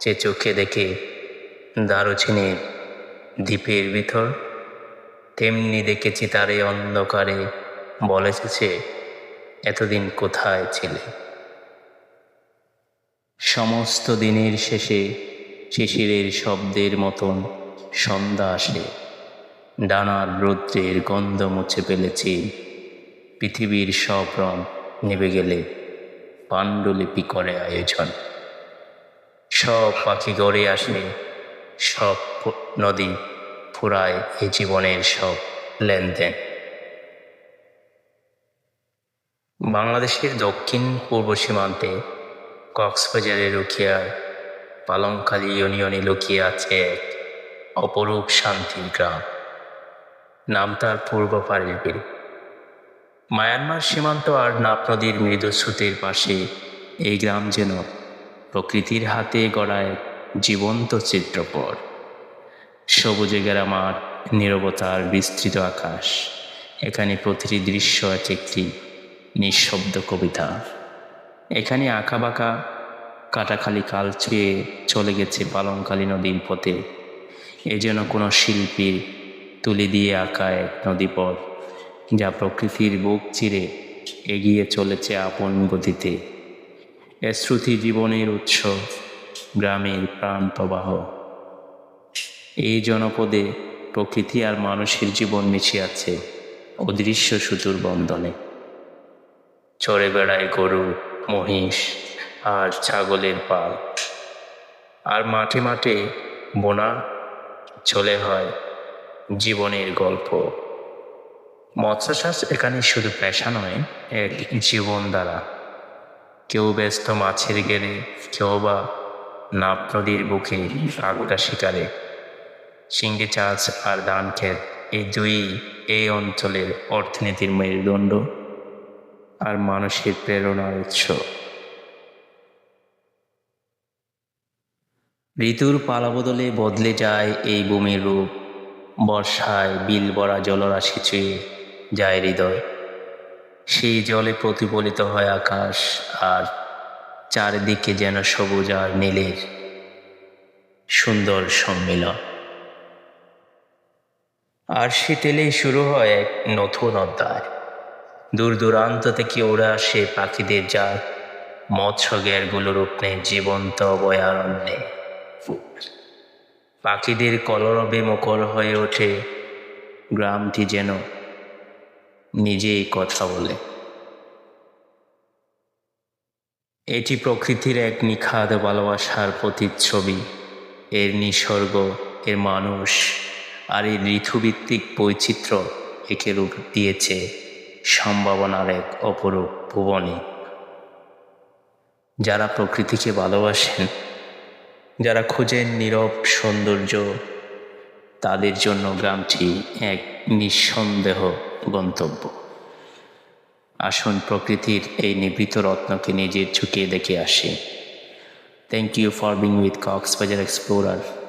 যে চোখে দেখে দারুচিনির দ্বীপের ভিতর। তেমনি দেখেছি তারে অন্ধকারে বলেছে এতদিন কোথায় ছিলে? সমস্ত দিনের শেষে শিশিরের শব্দের মতন সন্ধ্যা আসে। ডানার রৌদ্রের গন্ধ মুছে ফেলেছি। পৃথিবীর সব রং নেবে গেলে পাণ্ডুলিপি করে আয়োজন। সব পাখি গড়ে আসে সব নদী ফুরায় এই জীবনের সব লেনদেন। বাংলাদেশের দক্ষিণ পূর্ব সীমান্তে কক্সবাজারের রুখিয়ার পালংখালী ইউনিয়নে লুকিয়ে আছে এক অপরূপ শান্তির গ্রাম। নাম তার পূর্ব পাড়ের বিল। মায়ানমার সীমান্ত আর নাপ নদীর মৃদু স্রোতের পাশে এই গ্রাম যেন প্রকৃতির হাতে গড়ায় জীবন্ত চিত্রপট। সবুজে ঘেরা মাঠ নীরবতার বিস্তৃত আকাশ। এখানে প্রতিটি দৃশ্য এক একটি নিঃশব্দ কবিতা। এখানে আঁকা বাঁকা কাটাখালি কাল ছুঁয়ে চলে গেছে পালংকালী নদীর পথে। এ যেন কোনো শিল্পীর তুলি দিয়ে আঁকা এক নদীপথ, যা প্রকৃতির বুক চিরে এগিয়ে চলেছে আপন গতিতে। এ শ্রুতি জীবনের উৎস, গ্রামের প্রাণ প্রবাহ এই জনপদে প্রকৃতি আর মানুষের জীবন মিশে আছে অদৃশ্য সুতুর বন্ধনে চড়ে বেড়ায় গরু, মহিষ আর ছাগলের পাল। আর মাঠে মাঠে বোনা চলে হয় জীবনের গল্প। মৎস্য চাষ এখানে শুধু পেশা নয়, এক জীবন দ্বারা। কেউ ব্যস্ত মাছের গেলে, কেউ বা নাপ নদীর বুকে আগুটা শিকারে। চিংড়ি চাষ আর ধান ক্ষেত এই দুই এই অঞ্চলের অর্থনীতির মেরুদণ্ড আর মানুষের প্রেরণার উৎস। ঋতুর পালাবদলে বদলে যায় এই ভূমির রূপ। বর্ষায় বিল ভরা জলরাশি ছুঁয়ে যায় হৃদয়। সেই জলে প্রতিফলিত হয় আকাশ আর চারিদিকে যেন সবুজ আর নীলের সুন্দর সম্মিলন। আর শীতেলেই শুরু হয় এক নতুন অধ্যায়। দূর দূরান্ত থেকে ওরা আসে পাখিদের জাত মৎস্য জ্ঞানগুলো রূপ নেয় জীবন্ত অভয়ারণ্যে। পাখিদের কলরবে মুখর হয়ে ওঠে গ্রামটি যেন নিজেই কথা বলে। এটি প্রকৃতির এক নিখাদ ভালোবাসার প্রতিচ্ছবি। এর নিসর্গ, এর মানুষ আর এই ঋতুভিত্তিক বৈচিত্র্য একে রূপ দিয়েছে সম্ভাবনার এক অপরূপ ভুবনে। যারা প্রকৃতিকে ভালোবাসেন, যারা খোঁজেন নীরব সৌন্দর্য, তাদের জন্য গ্রামটি এক নিঃসন্দেহ গন্তব্য। আসুন প্রকৃতির এই নিবৃত রত্নকে নিজের ঝুঁকিয়ে দেখে আসি। Thank you for being with Cox's Bazar explorer